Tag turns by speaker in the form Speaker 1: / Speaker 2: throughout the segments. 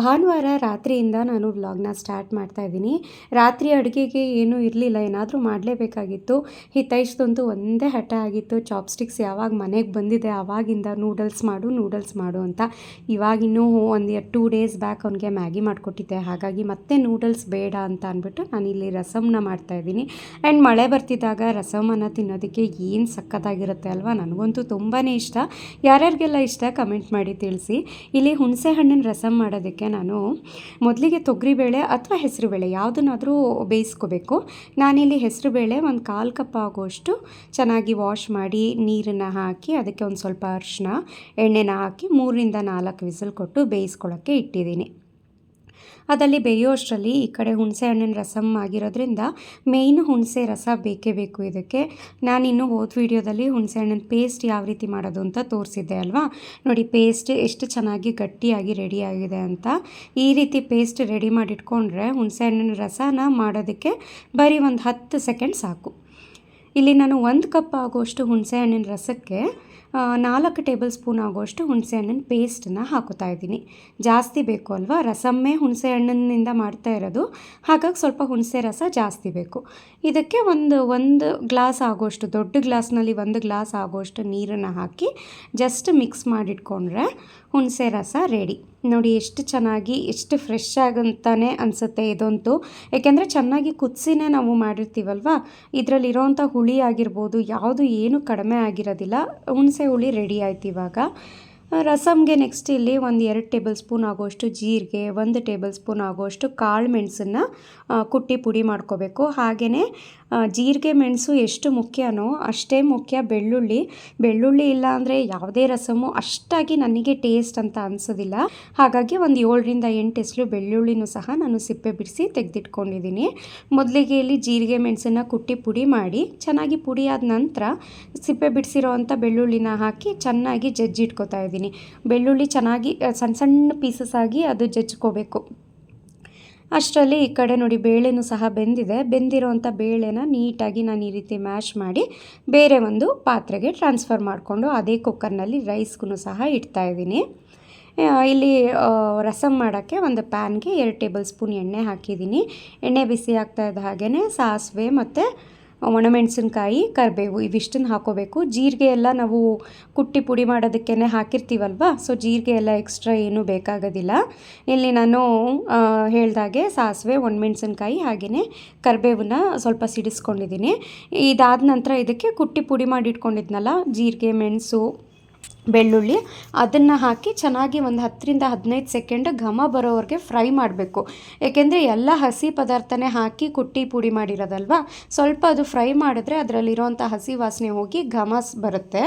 Speaker 1: ಭಾನುವಾರ ರಾತ್ರಿಯಿಂದ ನಾನು ವ್ಲಾಗ್ನ ಸ್ಟಾರ್ಟ್ ಮಾಡ್ತಾ ಇದ್ದೀನಿ. ರಾತ್ರಿ ಅಡುಗೆಗೆ ಏನೂ ಇರಲಿಲ್ಲ, ಏನಾದರೂ ಮಾಡಲೇಬೇಕಾಗಿತ್ತು. ಹಿತೈಷ್ದಂತೂ ಒಂದೇ ಹಠ ಆಗಿತ್ತು. ಚಾಪ್ಸ್ಟಿಕ್ಸ್ ಯಾವಾಗ ಮನೆಗೆ ಬಂದಿದೆ ಆವಾಗಿಂದ ನೂಡಲ್ಸ್ ಮಾಡು ನೂಡಲ್ಸ್ ಮಾಡು ಅಂತ. ಇವಾಗಿನ್ನೂ ಒಂದು ಟೂ ಡೇಸ್ ಬ್ಯಾಕ್ ಅವನಿಗೆ ಮ್ಯಾಗಿ ಮಾಡಿಕೊಟ್ಟಿದ್ದೆ. ಹಾಗಾಗಿ ಮತ್ತೆ ನೂಡಲ್ಸ್ ಬೇಡ ಅಂತ ಅಂದ್ಬಿಟ್ಟು ನಾನು ಇಲ್ಲಿ ರಸಮ್ನ ಮಾಡ್ತಾಯಿದ್ದೀನಿ ಆ್ಯಂಡ್ ಮಳೆ ಬರ್ತಿದ್ದಾಗ ರಸಮನ್ನು ತಿನ್ನೋದಕ್ಕೆ ಏನು ಸಕ್ಕತ್ತಾಗಿರುತ್ತೆ ಅಲ್ವಾ? ನನಗಂತೂ ತುಂಬಾ ಇಷ್ಟ. ಯಾರ್ಯಾರಿಗೆಲ್ಲ ಇಷ್ಟ ಕಮೆಂಟ್ ಮಾಡಿ ತಿಳಿಸಿ. ಇಲ್ಲಿ ಹುಣಸೆ ಹಣ್ಣಿನ ರಸಮ್ ಮಾಡೋದಕ್ಕೆ ನಾನು ಮೊದಲಿಗೆ ತೊಗರಿಬೇಳೆ ಅಥವಾ ಹೆಸರುಬೇಳೆ ಯಾವುದನ್ನಾದರೂ ಬೇಯಿಸ್ಕೋಬೇಕು. ನಾನಿಲ್ಲಿ ಹೆಸರುಬೇಳೆ ಒಂದು ಕಾಲು ಕಪ್ ಆಗುವಷ್ಟು ಚೆನ್ನಾಗಿ ವಾಶ್ ಮಾಡಿ ನೀರನ್ನು ಹಾಕಿ ಅದಕ್ಕೆ ಒಂದು ಸ್ವಲ್ಪ ಅರಿಶಿನ ಎಣ್ಣೆನ ಹಾಕಿ ಮೂರರಿಂದ ನಾಲ್ಕು ವಿಸಿಲ್ ಕೊಟ್ಟು ಬೇಯಿಸ್ಕೊಳ್ಳೋಕ್ಕೆ ಇಟ್ಟಿದ್ದೀನಿ. ಅದಲ್ಲಿ ಬೇಯೋಷ್ಟರಲ್ಲಿ ಈ ಕಡೆ ಹುಣಸೆ ಹಣ್ಣಿನ ರಸಮ್ ಆಗಿರೋದ್ರಿಂದ ಮೇಯ್ನ್ ಹುಣಸೆ ರಸ ಬೇಕೇ ಬೇಕು ಇದಕ್ಕೆ. ನಾನಿನ್ನು ಹೋದ ವೀಡಿಯೋದಲ್ಲಿ ಹುಣಸೆ ಹಣ್ಣಿನ ಪೇಸ್ಟ್ ಯಾವ ರೀತಿ ಮಾಡೋದು ಅಂತ ತೋರಿಸಿದ್ದೆ ಅಲ್ವಾ? ನೋಡಿ ಪೇಸ್ಟ್ ಎಷ್ಟು ಚೆನ್ನಾಗಿ ಗಟ್ಟಿಯಾಗಿ ರೆಡಿಯಾಗಿದೆ ಅಂತ. ಈ ರೀತಿ ಪೇಸ್ಟ್ ರೆಡಿ ಮಾಡಿಟ್ಕೊಂಡ್ರೆ ಹುಣಸೆ ಹಣ್ಣಿನ ರಸನ ಮಾಡೋದಕ್ಕೆ ಬರೀ ಒಂದು ಹತ್ತು ಸೆಕೆಂಡ್ ಸಾಕು. ಇಲ್ಲಿ ನಾನು ಒಂದು ಕಪ್ ಆಗುವಷ್ಟು ಹುಣಸೆ ಹಣ್ಣಿನ ರಸಕ್ಕೆ ನಾಲ್ಕು ಟೇಬಲ್ ಸ್ಪೂನ್ ಆಗೋಷ್ಟು ಹುಣಸೆ ಹಣ್ಣಿನ ಪೇಸ್ಟನ್ನ ಹಾಕೋತಾ ಇದ್ದೀನಿ. ಜಾಸ್ತಿ ಬೇಕು ಅಲ್ವಾ? ರಸಮ್ಮೇ ಹುಣಸೆ ಹಣ್ಣಿನಿಂದ ಮಾಡ್ತಾ ಇರೋದು. ಹಾಗಾಗಿ ಸ್ವಲ್ಪ ಹುಣಸೆ ರಸ ಜಾಸ್ತಿ ಬೇಕು. ಇದಕ್ಕೆ ಒಂದು ಒಂದು ಗ್ಲಾಸ್ ಆಗೋಷ್ಟು ದೊಡ್ಡ ಗ್ಲಾಸ್ನಲ್ಲಿ ಒಂದು ಗ್ಲಾಸ್ ಆಗೋಷ್ಟು ನೀರನ್ನು ಹಾಕಿ ಜಸ್ಟ್ ಮಿಕ್ಸ್ ಮಾಡಿಟ್ಕೊಂಡ್ರೆ ಹುಣಸೆ ರಸ ರೆಡಿ. ನೋಡಿ, ಎಷ್ಟು ಚೆನ್ನಾಗಿ, ಎಷ್ಟು ಫ್ರೆಶ್ ಆಗಂತಾನೆ ಅನಿಸುತ್ತೆ ಇದಂತೂ. ಏಕೆಂದರೆ ಚೆನ್ನಾಗಿ ಕುದಿಸಿನೇ ನಾವು ಮಾಡಿರ್ತೀವಲ್ವ? ಇದರಲ್ಲಿರೋವಂಥ ಹುಳಿ ಆಗಿರ್ಬೋದು, ಯಾವುದು ಏನು ಕಡಿಮೆ ಆಗಿರೋದಿಲ್ಲ. ಹುಣಸೆ ಹುಳಿ ರೆಡಿ ಆಯ್ತು ಇವಾಗ. ರಸಮ್ಗೆ ನೆಕ್ಸ್ಟ್ ಇಲ್ಲಿ ಒಂದು ಎರಡು ಟೇಬಲ್ ಸ್ಪೂನ್ ಆಗೋಷ್ಟು ಜೀರಿಗೆ, ಒಂದು ಟೇಬಲ್ ಸ್ಪೂನ್ ಆಗೋಷ್ಟು ಕಾಳು ಮೆಣಸನ್ನು ಕುಟ್ಟಿ ಪುಡಿ ಮಾಡ್ಕೋಬೇಕು. ಹಾಗೆಯೇ ಜೀರಿಗೆ ಮೆಣಸು ಎಷ್ಟು ಮುಖ್ಯನೋ ಅಷ್ಟೇ ಮುಖ್ಯ ಬೆಳ್ಳುಳ್ಳಿ. ಬೆಳ್ಳುಳ್ಳಿ ಇಲ್ಲ ಅಂದರೆ ಯಾವುದೇ ರಸಮು ಅಷ್ಟಾಗಿ ನನಗೆ ಟೇಸ್ಟ್ ಅಂತ ಅನಿಸೋದಿಲ್ಲ. ಹಾಗಾಗಿ ಒಂದು ಏಳರಿಂದ ಎಂಟು ಹೆಸರು ಬೆಳ್ಳುಳ್ಳಿನೂ ಸಹ ನಾನು ಸಿಪ್ಪೆ ಬಿಡಿಸಿ ತೆಗೆದಿಟ್ಕೊಂಡಿದ್ದೀನಿ. ಮೊದಲಿಗೆ ಇಲ್ಲಿ ಜೀರಿಗೆ ಮೆಣಸನ್ನು ಕುಟ್ಟಿ ಪುಡಿ ಮಾಡಿ ಚೆನ್ನಾಗಿ ಪುಡಿಯಾದ ನಂತರ ಸಿಪ್ಪೆ ಬಿಡಿಸಿರೋ ಅಂಥ ಬೆಳ್ಳುಳ್ಳಿನ ಹಾಕಿ ಚೆನ್ನಾಗಿ ಜಜ್ಜಿಟ್ಕೋತಾ ಇದ್ದೀನಿ. ಬೆಳ್ಳುಳ್ಳಿ ಚೆನ್ನಾಗಿ ಸಣ್ಣ ಸಣ್ಣ ಪೀಸಸ್ ಆಗಿ ಅದು ಜಜ್ಕೋಬೇಕು. ಅಷ್ಟರಲ್ಲಿ ಈ ಕಡೆ ನೋಡಿ ಬೇಳೆನೂ ಸಹ ಬೆಂದಿದೆ. ಬೆಂದಿರೋವಂಥ ಬೇಳೆನ ನೀಟಾಗಿ ನಾನು ಈ ರೀತಿ ಮ್ಯಾಶ್ ಮಾಡಿ ಬೇರೆ ಒಂದು ಪಾತ್ರೆಗೆ ಟ್ರಾನ್ಸ್ಫರ್ ಮಾಡಿಕೊಂಡು ಅದೇ ಕುಕ್ಕರ್ನಲ್ಲಿ ರೈಸ್ಗೂ ಸಹ ಇಡ್ತಾ ಇದ್ದೀನಿ. ಇಲ್ಲಿ ರಸಂ ಮಾಡೋಕ್ಕೆ ಒಂದು ಪ್ಯಾನ್ಗೆ ಎರಡು ಟೇಬಲ್ ಸ್ಪೂನ್ ಎಣ್ಣೆ ಹಾಕಿದ್ದೀನಿ. ಎಣ್ಣೆ ಬಿಸಿ ಆಗ್ತಾ ಇದ್ದ ಹಾಗೆಯೇ ಸಾಸಿವೆ ಮತ್ತು ಒಣಮೆಣಸಿನ್ಕಾಯಿ, ಕರಿಬೇವು ಇವಿಷ್ಟನ್ನು ಹಾಕೋಬೇಕು. ಜೀರಿಗೆ ಎಲ್ಲ ನಾವು ಕುಟ್ಟಿ ಪುಡಿ ಮಾಡೋದಕ್ಕೇ ಹಾಕಿರ್ತೀವಲ್ವ? ಸೊ ಜೀರಿಗೆ ಎಲ್ಲ ಎಕ್ಸ್ಟ್ರಾ ಏನೂ ಬೇಕಾಗೋದಿಲ್ಲ. ಇಲ್ಲಿ ನಾನು ಹೇಳ್ದಾಗೆ ಸಾಸಿವೆ, ಒಣಮೆಣಸಿನ್ಕಾಯಿ ಹಾಗೆಯೇ ಕರಿಬೇವನ್ನ ಸ್ವಲ್ಪ ಸಿಡಿಸ್ಕೊಂಡಿದ್ದೀನಿ. ಇದಾದ ನಂತರ ಇದಕ್ಕೆ ಕುಟ್ಟಿ ಪುಡಿ ಮಾಡಿ ಇಟ್ಕೊಂಡಿದ್ನಲ್ಲ ಜೀರಿಗೆ, ಮೆಣಸು ಬೆಳ್ಳುಳ್ಳಿ, ಅದನ್ನು ಹಾಕಿ ಚೆನ್ನಾಗಿ ಒಂದು ಹತ್ತರಿಂದ ಹದಿನೈದು ಸೆಕೆಂಡ್ ಘಮ ಬರೋವರೆಗೆ ಫ್ರೈ ಮಾಡಬೇಕು. ಏಕೆಂದರೆ ಎಲ್ಲ ಹಸಿ ಪದಾರ್ಥನೇ ಹಾಕಿ ಕುಟ್ಟಿ ಪುಡಿ ಮಾಡಿರೋದಲ್ವ? ಸ್ವಲ್ಪ ಅದು ಫ್ರೈ ಮಾಡಿದ್ರೆ ಅದರಲ್ಲಿರೋಂಥ ಹಸಿ ವಾಸನೆ ಹೋಗಿ ಘಮ ಬರುತ್ತೆ.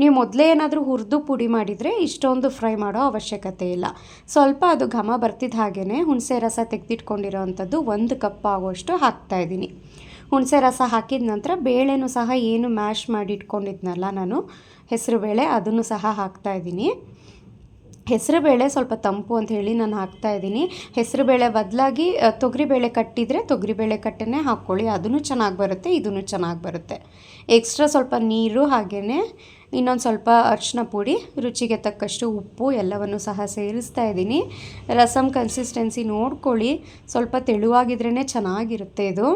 Speaker 1: ನೀವು ಮೊದಲೇ ಏನಾದರೂ ಹುರಿದು ಪುಡಿ ಮಾಡಿದರೆ ಇಷ್ಟೊಂದು ಫ್ರೈ ಮಾಡೋ ಅವಶ್ಯಕತೆ ಇಲ್ಲ. ಸ್ವಲ್ಪ ಅದು ಘಮ ಬರ್ತಿದ್ದ ಹಾಗೇ ಹುಣಸೆ ರಸ ತೆಗೆದಿಟ್ಕೊಂಡಿರೋ ಅಂಥದ್ದು ಒಂದು ಕಪ್ ಆಗುವಷ್ಟು ಹಾಕ್ತಾಯಿದ್ದೀನಿ ಹುಣಸೆ ರಸ ಹಾಕಿದ ನಂತರ ಬೇಳೆನೂ ಸಹ ಏನು ಮ್ಯಾಶ್ ಮಾಡಿ ಇಟ್ಕೊಂಡಿದ್ನಲ್ಲ ನಾನು ಹೆಸರುಬೇಳೆ ಅದನ್ನು ಸಹ ಹಾಕ್ತಾಯಿದ್ದೀನಿ ಹೆಸರುಬೇಳೆ ಸ್ವಲ್ಪ ತಂಪು ಅಂತ ಹೇಳಿ ನಾನು ಹಾಕ್ತಾ ಇದ್ದೀನಿ. ಹೆಸರುಬೇಳೆ ಬದಲಾಗಿ ತೊಗರಿಬೇಳೆ ಕಟ್ಟಿದರೆ ತೊಗರಿಬೇಳೆ ಕಟ್ಟನ್ನೇ ಹಾಕ್ಕೊಳ್ಳಿ. ಅದನ್ನು ಚೆನ್ನಾಗಿ ಬರುತ್ತೆ, ಇದನ್ನು ಚೆನ್ನಾಗಿ ಬರುತ್ತೆ. ಎಕ್ಸ್ಟ್ರಾ ಸ್ವಲ್ಪ ನೀರು ಹಾಗೆಯೇ ಇನ್ನೊಂದು ಸ್ವಲ್ಪ ಅರಿಶಿನ ಪುಡಿ, ರುಚಿಗೆ ತಕ್ಕಷ್ಟು ಉಪ್ಪು, ಎಲ್ಲವನ್ನು ಸಹ ಸೇರಿಸ್ತಾ ಇದ್ದೀನಿ. ರಸಮ್ ಕನ್ಸಿಸ್ಟೆನ್ಸಿ ನೋಡ್ಕೊಳ್ಳಿ. ಸ್ವಲ್ಪ ತೆಳುವಾಗಿದ್ರೇ ಚೆನ್ನಾಗಿರುತ್ತೆ ಇದು.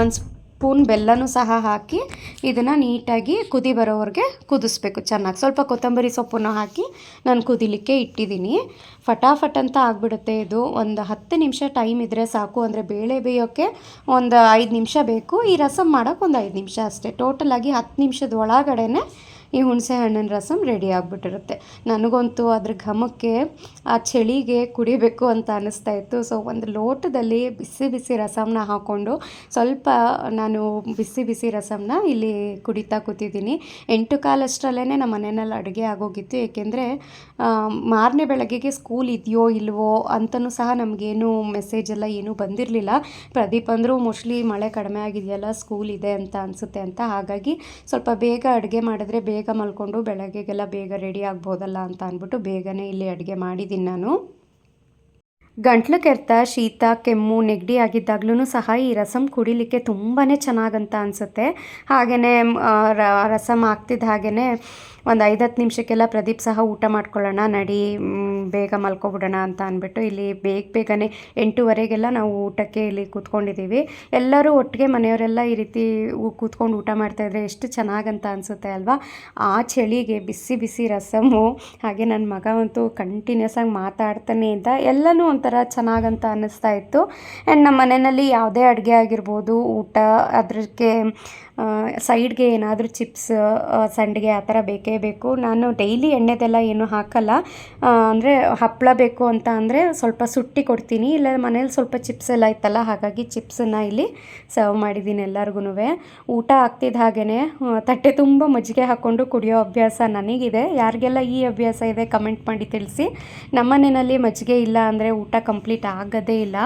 Speaker 1: ಒಂದು ಸ್ಪೂನ್ ಬೆಲ್ಲನೂ ಸಹ ಹಾಕಿ ಇದನ್ನು ನೀಟಾಗಿ ಕುದಿ ಬರೋವರೆಗೆ ಕುದಿಸ್ಬೇಕು. ಚೆನ್ನಾಗಿ ಸ್ವಲ್ಪ ಕೊತ್ತಂಬರಿ ಸೊಪ್ಪನ್ನು ಹಾಕಿ ನಾನು ಕುದಿಲಿಕ್ಕೆ ಇಟ್ಟಿದ್ದೀನಿ. ಫಟಾಫಟ್ ಅಂತ ಆಗಿಬಿಡುತ್ತೆ ಇದು. ಒಂದು ಹತ್ತು ನಿಮಿಷ ಟೈಮ್ ಇದ್ದರೆ ಸಾಕು. ಅಂದರೆ ಬೇಳೆ ಬೇಯೋಕ್ಕೆ ಒಂದು ಐದು ನಿಮಿಷ ಬೇಕು. ಈ ರಸಮ್ ಮಾಡೋಕ್ಕೆ ಒಂದು ಐದು ನಿಮಿಷ ಅಷ್ಟೇ. ಟೋಟಲಾಗಿ ಹತ್ತು ನಿಮಿಷದ ಒಳಗಡೆ ಈ ಹುಣಸೆ ಹಣ್ಣಿನ ರಸಂ ರೆಡಿ ಆಗಿಬಿಟ್ಟಿರುತ್ತೆ. ನನಗಂತೂ ಅದ್ರ ಘಮಕ್ಕೆ ಆ ಚಳಿಗೆ ಕುಡಿಬೇಕು ಅಂತ ಅನ್ನಿಸ್ತಾ ಇತ್ತು. ಸೊ ಒಂದು ಲೋಟದಲ್ಲಿ ಬಿಸಿ ಬಿಸಿ ರಸಮ್ನ ಹಾಕ್ಕೊಂಡು ಸ್ವಲ್ಪ ನಾನು ಬಿಸಿ ಬಿಸಿ ರಸಮ್ನ ಇಲ್ಲಿ ಕುಡಿತಾ ಕೂತಿದ್ದೀನಿ. ಎಂಟು ಕಾಲಷ್ಟರಲ್ಲೇ ನಮ್ಮ ಮನೆಯಲ್ಲಿ ಅಡುಗೆ ಆಗೋಗಿತ್ತು. ಏಕೆಂದರೆ ಮಾರನೇ ಬೆಳಗ್ಗೆಗೆ ಸ್ಕೂಲ್ ಇದೆಯೋ ಇಲ್ವೋ ಅಂತಲೂ ಸಹ ನಮಗೇನು ಮೆಸೇಜ್ ಎಲ್ಲ ಏನೂ ಬಂದಿರಲಿಲ್ಲ. ಪ್ರದೀಪ್ ಅಂದರೂ ಮೋಸ್ಟ್ಲಿ ಮಳೆ ಕಡಿಮೆ ಆಗಿದೆಯಲ್ಲ ಸ್ಕೂಲ್ ಇದೆ ಅಂತ ಅನಿಸುತ್ತೆ ಅಂತ. ಹಾಗಾಗಿ ಸ್ವಲ್ಪ ಬೇಗ ಅಡುಗೆ ಮಾಡಿದ್ರೆ ಬೇಗ ಬೇಗ ಮಲ್ಕೊಂಡು ಬೆಳಗ್ಗೆಗೆಲ್ಲ ಬೇಗ ರೆಡಿ ಆಗ್ಬೋದಲ್ಲ ಅಂತ ಅಂದ್ಬಿಟ್ಟು ಬೇಗನೆ ಇಲ್ಲಿ ಅಡುಗೆ ಮಾಡಿದ್ದೀನಿ ನಾನು. ಗಂಟ್ಲು ಕೆರೆತ ಶೀತ, ಕೆಮ್ಮು, ನೆಗಡಿ ಆಗಿದ್ದಾಗ್ಲೂ ಸಹ ಈ ರಸಮ್ ಕುಡಿಲಿಕ್ಕೆ ತುಂಬಾ ಚೆನ್ನಾಗಂತ ಅನಿಸುತ್ತೆ. ಹಾಗೆಯೇ ರಸಮ್ ಆಗ್ತಿದ್ದ ಹಾಗೆಯೇ ಒಂದು ಐದು ಹತ್ತು ನಿಮಿಷಕ್ಕೆಲ್ಲ ಪ್ರದೀಪ್ ಸಹ ಊಟ ಮಾಡ್ಕೊಳ್ಳೋಣ, ನಡಿ ಬೇಗ ಮಲ್ಕೊಬಿಡೋಣ ಅಂತ ಅಂದ್ಬಿಟ್ಟು ಇಲ್ಲಿ ಬೇಗ ಬೇಗನೆ ಎಂಟೂವರೆಗೆಲ್ಲ ನಾವು ಊಟಕ್ಕೆ ಇಲ್ಲಿ ಕೂತ್ಕೊಂಡಿದ್ದೀವಿ ಎಲ್ಲರೂ ಒಟ್ಟಿಗೆ ಮನೆಯವರೆಲ್ಲ ಈ ರೀತಿ ಕೂತ್ಕೊಂಡು ಊಟ ಮಾಡ್ತಾಯಿದ್ರೆ ಎಷ್ಟು ಚೆನ್ನಾಗಂತ ಅನಿಸುತ್ತೆ ಅಲ್ವಾ? ಆ ಚಳಿಗೆ ಬಿಸಿ ಬಿಸಿ ರಸಮು, ಹಾಗೆ ನನ್ನ ಮಗ ಅಂತೂ ಕಂಟಿನ್ಯೂಸ್ ಆಗಿ ಮಾತಾಡ್ತಾನೆ ಅಂತ ಎಲ್ಲನೂ ಒಂಥರ ಚೆನ್ನಾಗಂತ ಅನ್ನಿಸ್ತಾ ಇತ್ತು. ಆ್ಯಂಡ್ ನಮ್ಮ ಮನೆಯಲ್ಲಿ ಯಾವುದೇ ಅಡುಗೆ ಆಗಿರ್ಬೋದು ಊಟ ಅದಕ್ಕೆ ಸೈಡ್ಗೆ ಏನಾದರೂ ಚಿಪ್ಸ್ ಸಂಡಿಗೆ ಆ ಥರ ಬೇಕೇ ಬೇಕು. ನಾನು ಡೈಲಿ ಎಣ್ಣೆದೆಲ್ಲ ಏನು ಹಾಕಲ್ಲ. ಅಂದರೆ ಹಪ್ಪಳ ಬೇಕು ಅಂತ ಅಂದರೆ ಸ್ವಲ್ಪ ಸುಟ್ಟಿ ಕೊಡ್ತೀನಿ. ಇಲ್ಲ, ಮನೇಲಿ ಸ್ವಲ್ಪ ಚಿಪ್ಸ್ ಎಲ್ಲ ಇತ್ತಲ್ಲ, ಹಾಗಾಗಿ ಚಿಪ್ಸನ್ನು ಇಲ್ಲಿ ಸರ್ವ್ ಮಾಡಿದ್ದೀನಿ ಎಲ್ಲರಿಗೂ ಊಟ ಆಗ್ತಿದ್ದ ಹಾಗೇ ತಟ್ಟೆ ತುಂಬ ಮಜ್ಜಿಗೆ ಹಾಕ್ಕೊಂಡು ಕುಡಿಯೋ ಅಭ್ಯಾಸ ನನಗಿದೆ. ಯಾರಿಗೆಲ್ಲ ಈ ಅಭ್ಯಾಸ ಇದೆ, ಕಮೆಂಟ್ ಮಾಡಿ ತಿಳಿಸಿ. ನಮ್ಮನೆಯಲ್ಲಿ ಮಜ್ಜಿಗೆ ಇಲ್ಲ ಅಂದರೆ ಊಟ ಕಂಪ್ಲೀಟ್ ಆಗೋದೇ ಇಲ್ಲ.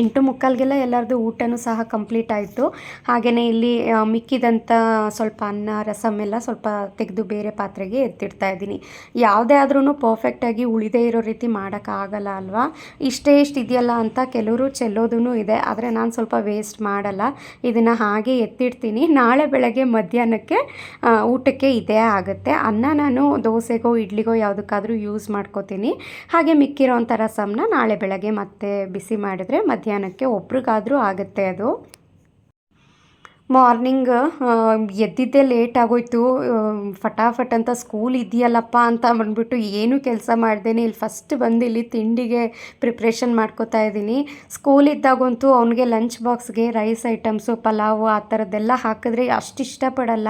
Speaker 1: ಎಂಟು ಮುಕ್ಕಾಲ್ಗೆಲ್ಲ ಎಲ್ಲರದು ಊಟನೂ ಸಹ ಕಂಪ್ಲೀಟ್ ಆಯಿತು. ಹಾಗೆಯೇ ಇಲ್ಲಿ ಮಿಕ್ಕಿದಂಥ ಸ್ವಲ್ಪ ಅನ್ನ, ರಸಮ್ ಎಲ್ಲ ಸ್ವಲ್ಪ ತೆಗೆದು ಬೇರೆ ಪಾತ್ರೆಗೆ ಎತ್ತಿಡ್ತಾ ಇದ್ದೀನಿ. ಯಾವುದೇ ಆದ್ರೂ ಪರ್ಫೆಕ್ಟಾಗಿ ಉಳಿದೇ ಇರೋ ರೀತಿ ಮಾಡೋಕ್ಕಾಗಲ್ಲ ಅಲ್ವಾ? ಇಷ್ಟೇ ಇಷ್ಟು ಇದೆಯಲ್ಲ ಅಂತ ಕೆಲವರು ಚೆಲ್ಲೋದೂ ಇದೆ. ಆದರೆ ನಾನು ಸ್ವಲ್ಪ ವೇಸ್ಟ್ ಮಾಡಲ್ಲ. ಇದನ್ನು ಹಾಗೆ ಎತ್ತಿಡ್ತೀನಿ. ನಾಳೆ ಬೆಳಗ್ಗೆ ಮಧ್ಯಾಹ್ನಕ್ಕೆ ಊಟಕ್ಕೆ ಇದೇ ಆಗುತ್ತೆ. ಅನ್ನ ನಾನು ದೋಸೆಗೋ, ಇಡ್ಲಿಗೋ ಯಾವುದಕ್ಕಾದರೂ ಯೂಸ್ ಮಾಡ್ಕೋತೀನಿ. ಹಾಗೆ ಮಿಕ್ಕಿರೋ ಅಂಥ ರಸಮ್ನ ನಾಳೆ ಬೆಳಗ್ಗೆ ಮತ್ತೆ ಬಿಸಿ ಮಾಡಿದ್ರೆ ಮಧ್ಯಾಹ್ನಕ್ಕೆ ಒಬ್ರಿಗಾದರೂ ಆಗುತ್ತೆ ಅದು. ಮಾರ್ನಿಂಗ್ ಎದ್ದಿದ್ದೇ ಲೇಟ್ ಆಗೋಯ್ತು. ಫಟಾಫಟ್ ಅಂತ ಸ್ಕೂಲ್ ಇದೆಯಲ್ಲಪ್ಪ ಅಂತ ಬಂದ್ಬಿಟ್ಟು ಏನೂ ಕೆಲಸ ಮಾಡ್ದೇನೆ ಇಲ್ಲಿ. ಫಸ್ಟ್ ಬಂದು ಇಲ್ಲಿ ತಿಂಡಿಗೆ ಪ್ರಿಪ್ರೇಷನ್ ಮಾಡ್ಕೋತಾ ಇದ್ದೀನಿ. ಸ್ಕೂಲ್ ಇದ್ದಾಗಂತೂ ಅವನಿಗೆ ಲಂಚ್ ಬಾಕ್ಸ್ಗೆ ರೈಸ್ ಐಟಮ್ಸು, ಪಲಾವು ಆ ಥರದ್ದೆಲ್ಲ ಹಾಕಿದ್ರೆ ಅಷ್ಟು ಇಷ್ಟಪಡಲ್ಲ.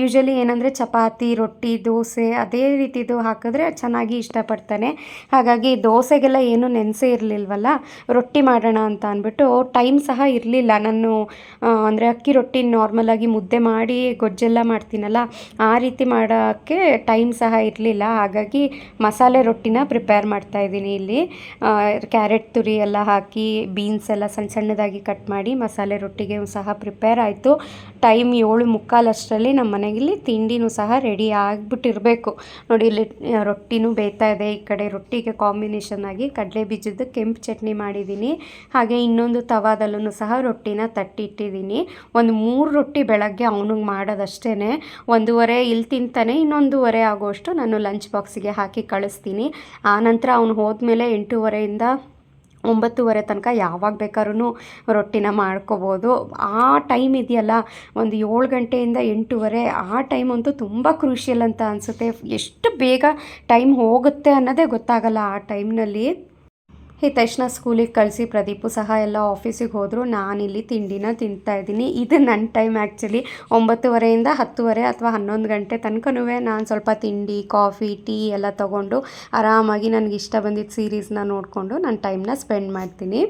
Speaker 1: ಯೂಶಲಿ ಏನಂದರೆ ಚಪಾತಿ, ರೊಟ್ಟಿ, ದೋಸೆ ಅದೇ ರೀತಿದು ಹಾಕಿದ್ರೆ ಚೆನ್ನಾಗಿ ಇಷ್ಟಪಡ್ತಾನೆ. ಹಾಗಾಗಿ ದೋಸೆಗೆಲ್ಲ ಏನು ನೆನೆಸೇ ಇರಲಿಲ್ವಲ್ಲ, ರೊಟ್ಟಿ ಮಾಡೋಣ ಅಂತ ಅಂದ್ಬಿಟ್ಟು ಟೈಮ್ ಸಹ ಇರಲಿಲ್ಲ. ನಾನು ಅಂದರೆ ಅಕ್ಕಿ ರೊಟ್ಟಿ ನಾರ್ಮಲಾಗಿ ಮುದ್ದೆ ಮಾಡಿ ಗೊಜ್ಜೆಲ್ಲ ಮಾಡ್ತೀನಲ್ಲ, ಆ ರೀತಿ ಮಾಡೋಕ್ಕೆ ಟೈಮ್ ಸಹ ಇರಲಿಲ್ಲ. ಹಾಗಾಗಿ ಮಸಾಲೆ ರೊಟ್ಟಿನ ಪ್ರಿಪೇರ್ ಮಾಡ್ತಾ ಇದ್ದೀನಿ ಇಲ್ಲಿ. ಕ್ಯಾರೆಟ್ ತುರಿ ಎಲ್ಲ ಹಾಕಿ ಬೀನ್ಸ್ ಎಲ್ಲ ಸಣ್ಣ ಸಣ್ಣದಾಗಿ ಕಟ್ ಮಾಡಿ ಮಸಾಲೆ ರೊಟ್ಟಿಗೆ ಸಹ ಪ್ರಿಪೇರ್ ಆಯಿತು. ಟೈಮ್ ಏಳು ಮುಕ್ಕಾಲಷ್ಟರಲ್ಲಿ ನಮ್ಮ ಮನೆಯಲ್ಲಿ ತಿಂಡಿನೂ ಸಹ ರೆಡಿ ಆಗಿಬಿಟ್ಟಿರಬೇಕು. ನೋಡಿ, ಇಲ್ಲಿ ರೊಟ್ಟಿನೂ ಬೇಯ್ತಾ ಇದೆ. ಈ ಕಡೆ ರೊಟ್ಟಿಗೆ ಕಾಂಬಿನೇಷನ್ ಆಗಿ ಕಡಲೆ ಬೀಜದ ಕೆಂಪು ಚಟ್ನಿ ಮಾಡಿದ್ದೀನಿ. ಹಾಗೆ ಇನ್ನೊಂದು ತವಾದಲ್ಲೂ ಸಹ ರೊಟ್ಟಿನ ತಟ್ಟಿ ಇಟ್ಟಿದ್ದೀನಿ ಒಂದು ಮೂರು ರೊಟ್ಟಿ ಬೆಳಗ್ಗೆ ಅವನಿಗೆ ಮಾಡೋದಷ್ಟೇ ಒಂದೂವರೆ ಇಲ್ಲಿ ತಿಂತಾನೆ, ಇನ್ನೊಂದೂವರೆ ಆಗೋಷ್ಟು ನಾನು ಲಂಚ್ ಬಾಕ್ಸಿಗೆ ಹಾಕಿ ಕಳಿಸ್ತೀನಿ. ಆನಂತರ ಅವನು ಹೋದ್ಮೇಲೆ ಎಂಟೂವರೆಯಿಂದ ಒಂಬತ್ತುವರೆ ತನಕ ಯಾವಾಗ ಬೇಕಾದ್ರೂ ರೊಟ್ಟಿನ ಮಾಡ್ಕೋಬೋದು. ಆ ಟೈಮ್ ಇದೆಯಲ್ಲ, ಒಂದು ಏಳು ಗಂಟೆಯಿಂದ ಎಂಟೂವರೆ, ಆ ಟೈಮ್ ಅಂತೂ ತುಂಬ ಕ್ರೂಷಿಯಲ್ ಅಂತ ಅನಿಸುತ್ತೆ. ಎಷ್ಟು ಬೇಗ ಟೈಮ್ ಹೋಗುತ್ತೆ ಅನ್ನೋದೇ ಗೊತ್ತಾಗಲ್ಲ ಆ ಟೈಮ್ನಲ್ಲಿ. ಹಿತೈಷ್ನ ಸ್ಕೂಲಿಗೆ ಕಳಿಸಿ ಪ್ರದೀಪು ಸಹ ಎಲ್ಲ ಆಫೀಸಿಗೆ ಹೋದರು. ನಾನಿಲ್ಲಿ ತಿಂಡಿನ ತಿಂತಾ ಇದ್ದೀನಿ. ಇದು ನನ್ನ ಟೈಮ್ ಆ್ಯಕ್ಚುಲಿ ಒಂಬತ್ತುವರೆಯಿಂದ ಹತ್ತುವರೆ ಅಥವಾ ಹನ್ನೊಂದು ಗಂಟೆ ತನಕನೂ ನಾನು ಸ್ವಲ್ಪ ತಿಂಡಿ, ಕಾಫಿ, ಟೀ ಎಲ್ಲ ತೊಗೊಂಡು ಆರಾಮಾಗಿ ನನಗೆ ಇಷ್ಟ ಬಂದಿದ್ದ ಸೀರೀಸ್ನ ನೋಡಿಕೊಂಡು ನಾನು ಟೈಮ್ನ ಸ್ಪೆಂಡ್ ಮಾಡ್ತೀನಿ.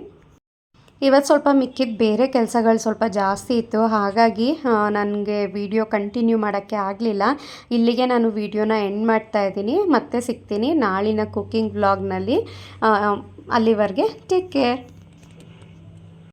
Speaker 1: ಇವತ್ತು ಸ್ವಲ್ಪ ಮಿಕ್ಕಿದ ಬೇರೆ ಕೆಲಸಗಳು ಸ್ವಲ್ಪ ಜಾಸ್ತಿ ಇತ್ತು. ಹಾಗಾಗಿ ನನಗೆ ವಿಡಿಯೋ ಕಂಟಿನ್ಯೂ ಮಾಡೋಕ್ಕೆ ಆಗಲಿಲ್ಲ. ಇಲ್ಲಿಗೆ ನಾನು ವಿಡಿಯೋನ ಎಂಡ್ ಮಾಡ್ತಾ ಇದ್ದೀನಿ. ಮತ್ತೆ ಸಿಗ್ತೀನಿ ನಾಳಿನ ಕುಕ್ಕಿಂಗ್ ವ್ಲಾಗ್ನಲ್ಲಿ. ಅಲ್ಲಿವರೆಗೆ ಟೇಕ್ ಕೇರ್.